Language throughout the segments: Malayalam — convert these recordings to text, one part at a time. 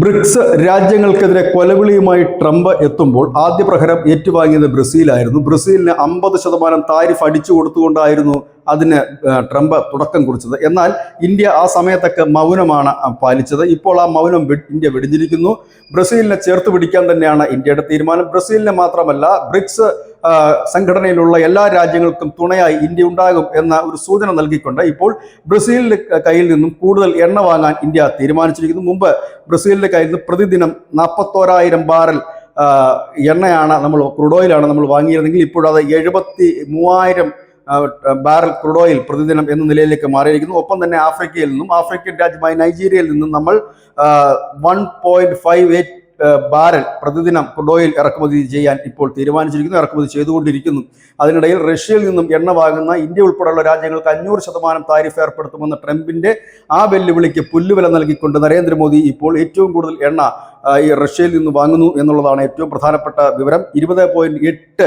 ബ്രിക്സ് രാജ്യങ്ങൾക്കെതിരെ കൊലവിളിയുമായി ട്രംപ് എത്തുമ്പോൾ ആദ്യ പ്രഹരം ഏറ്റുവാങ്ങിയത് ബ്രസീലായിരുന്നു. ബ്രസീലിന് അമ്പത് ശതമാനം താരിഫ് അടിച്ചു കൊടുത്തുകൊണ്ടായിരുന്നു അതിന് ട്രംപ് തുടക്കം കുറിച്ചത്. എന്നാൽ ഇന്ത്യ ആ സമയത്തൊക്കെ മൗനമാണ് പാലിച്ചത്. ഇപ്പോൾ ആ മൗനം ഇന്ത്യ വെടിഞ്ഞിരിക്കുന്നു. ബ്രസീലിനെ ചേർത്ത് പിടിക്കാൻ തന്നെയാണ് ഇന്ത്യയുടെ തീരുമാനം. ബ്രസീലിനെ മാത്രമല്ല ബ്രിക്സ് സംഘടനയിലുള്ള എല്ലാ രാജ്യങ്ങൾക്കും തുണയായി ഇന്ത്യ ഉണ്ടാകും എന്ന ഒരു സൂചന നൽകിക്കൊണ്ട് ഇപ്പോൾ ബ്രസീലിന്റെ കയ്യിൽ നിന്നും കൂടുതൽ എണ്ണ വാങ്ങാൻ ഇന്ത്യ തീരുമാനിച്ചിരിക്കുന്നു. മുമ്പ് ബ്രസീലിന്റെ കയ്യിൽ നിന്ന് പ്രതിദിനം നാൽപ്പത്തോരായിരം ബാരൽ എണ്ണയാണ് നമ്മൾ ക്രൂഡ് ഓയിലാണ് നമ്മൾ വാങ്ങിയിരുന്നെങ്കിൽ ഇപ്പോഴത് എഴുപത്തി മൂവായിരം ബാരൽ ക്രൂഡോയിൽ പ്രതിദിനം എന്ന നിലയിലേക്ക് മാറിയിരിക്കുന്നു. ഒപ്പം തന്നെ ആഫ്രിക്കയിൽ നിന്നും ആഫ്രിക്കൻ രാജ്യമായ നൈജീരിയയിൽ നിന്നും നമ്മൾ one point five eight barrel പ്രതിദിനം ക്രൂഡ് ഓയിൽ ഇറക്കുമതി ചെയ്യാൻ ഇപ്പോൾ തീരുമാനിച്ചിരിക്കുന്നു ഇറക്കുമതി ചെയ്തുകൊണ്ടിരിക്കുന്നു. അതിനിടയിൽ റഷ്യയിൽ നിന്നും എണ്ണ വാങ്ങുന്ന ഇന്ത്യ ഉൾപ്പെടെയുള്ള രാജ്യങ്ങൾക്ക് അഞ്ഞൂറ് ശതമാനം താരിഫ് ഏർപ്പെടുത്തുമെന്ന് ട്രംപിന്റെ ആ വെല്ലുവിളിക്ക് പുല്ലുവില നൽകിക്കൊണ്ട് നരേന്ദ്രമോദി ഇപ്പോൾ ഏറ്റവും കൂടുതൽ എണ്ണ ഈ റഷ്യയിൽ നിന്ന് വാങ്ങുന്നു എന്നുള്ളതാണ് ഏറ്റവും പ്രധാനപ്പെട്ട വിവരം. ഇരുപത് പോയിന്റ് എട്ട്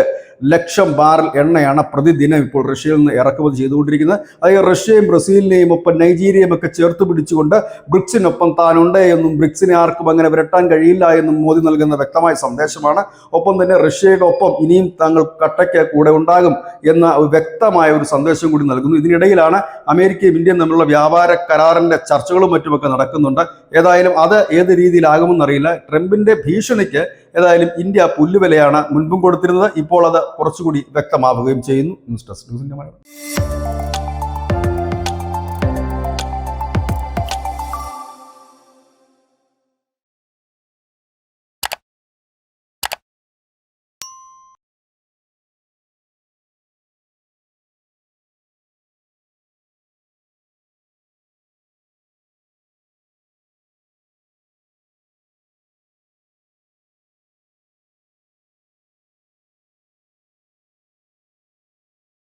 ലക്ഷം ബാരൽ എണ്ണയാണ് പ്രതിദിനം ഇപ്പോൾ റഷ്യയിൽ നിന്ന് ഇറക്കുമതി ചെയ്തുകൊണ്ടിരിക്കുന്നത്. അത് റഷ്യയും ബ്രസീലിനെയും ഒപ്പം നൈജീരിയയും ഒക്കെ ചേർത്ത് പിടിച്ചുകൊണ്ട് ബ്രിക്സിനൊപ്പം താനുണ്ട് എന്നും ബ്രിക്സിനെ ആർക്കും അങ്ങനെ വിരട്ടാൻ കഴിയില്ല എന്നും മോദി നൽകുന്ന വ്യക്തമായ സന്ദേശമാണ്. ഒപ്പം തന്നെ റഷ്യയുടെ ഒപ്പം ഇനിയും താങ്കൾ കട്ടയ്ക്ക് കൂടെ ഉണ്ടാകും എന്ന വ്യക്തമായ ഒരു സന്ദേശം കൂടി നൽകുന്നു. ഇതിനിടയിലാണ് അമേരിക്കയും ഇന്ത്യയും തമ്മിലുള്ള വ്യാപാര കരാറിന്റെ ചർച്ചകളും മറ്റുമൊക്കെ നടക്കുന്നുണ്ട്. ഏതായാലും അത് ഏത് രീതിയിലാകുമെന്നറിയില്ല. ട്രംപിന്റെ ഭീഷണിക്ക് ഏതായാലും ഇന്ത്യ പുല്ലുവിലയാണ് മുൻപും കൊടുത്തിരുന്നത്. ഇപ്പോൾ അത് കുറച്ചുകൂടി വ്യക്തമാവുകയും ചെയ്യുന്നു. ന്യൂസ് ഡെസ്ക് ന്യൂസിന്റെ മലയാളം.